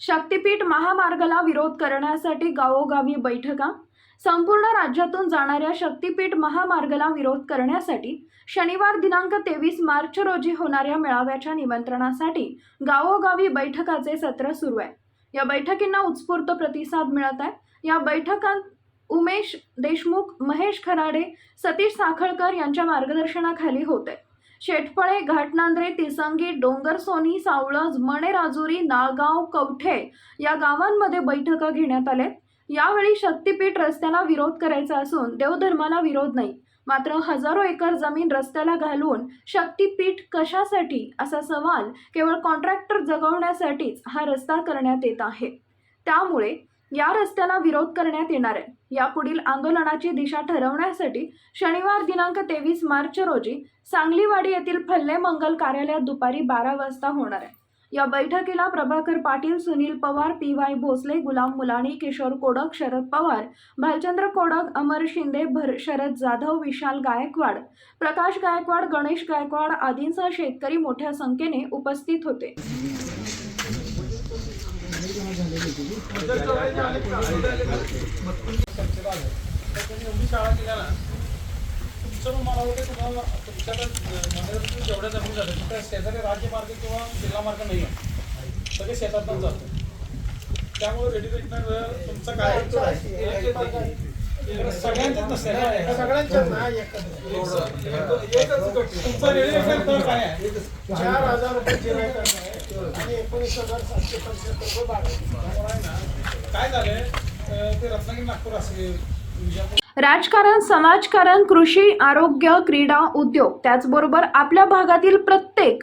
शक्तीपीठ महामार्गाला विरोध करण्यासाठी गावोगावी बैठका? संपूर्ण राज्यातून जाणाऱ्या शक्तीपीठ महामार्गाला विरोध करण्यासाठी शनिवार दिनांक तेवीस मार्च रोजी होणाऱ्या मेळाव्याच्या निमंत्रणासाठी गावोगावी बैठकाचे सत्र सुरू आहे. या बैठकींना उत्स्फूर्त प्रतिसाद मिळत आहे. या बैठकांत उमेश देशमुख महेश खराडे सतीश साखळकर यांच्या मार्गदर्शनाखाली होते शेटफळे घाटनांद्रे तिसंगी डोंगरसोनी सावळज मणे राजुरी नाळगाव कवठे या गावांमध्ये बैठका घेण्यात आल्या यावेळी शक्तीपीठ रस्त्याला विरोध करायचा असून देवधर्माला विरोध नाही. मात्र हजारो एकर जमीन रस्त्याला घालून शक्तीपीठ कशासाठी असा सवाल केवळ कॉन्ट्रॅक्टर जगवण्यासाठीच हा रस्ता करण्यात येत आहे. त्यामुळे या रस्त्याला विरोध करण्यात येणार आहे. यापुढील आंदोलनाची दिशा ठरवण्यासाठी शनिवार दिनांक तेवीस मार्च रोजी सांगलीवाडी येथील फल्ले मंगल कार्यालयात दुपारी बारा वाजता होणार आहे. या बैठकीला प्रभाकर पाटील सुनील पवार पी वाय भोसले गुलाम मुलाणी किशोर कोडक शरद पवार भालचंद्र कोडक अमर शिंदे भर शरद जाधव विशाल गायकवाड प्रकाश गायकवाड गणेश गायकवाड आदींसह शेतकरी मोठ्या संख्येने उपस्थित होते. एवढी शाळा केल्या ना तुमचं मला वाटतं तुम्हाला तुमच्याकडे जेवढ्या जमीन झाल्या तिथं शेजारी राज्यमार्ग किंवा जिल्हा मार्ग नाही आहे सगळे शेतातून जातं त्यामुळे रेडिमेड तुमचं काय सगळ्यांच्याच नसते ना एका सगळ्यांच्याच ना एकत्र. एकच गट. तुमचा रेडिमेड दर काय आहे चार हजार रुपये गिरायक आहे आणि एकोणीस हजार सातशे पंच्याहत्तर रुपये भाडं आहे. त्यामुळे आहे ना, काय झालंय अं, ते रत्नागिरी नागपूर असेल विजापूर राजकारण समाजकारण कृषी आरोग्य क्रीडा उद्योग त्याचबरोबर आपल्या भागातील प्रत्येक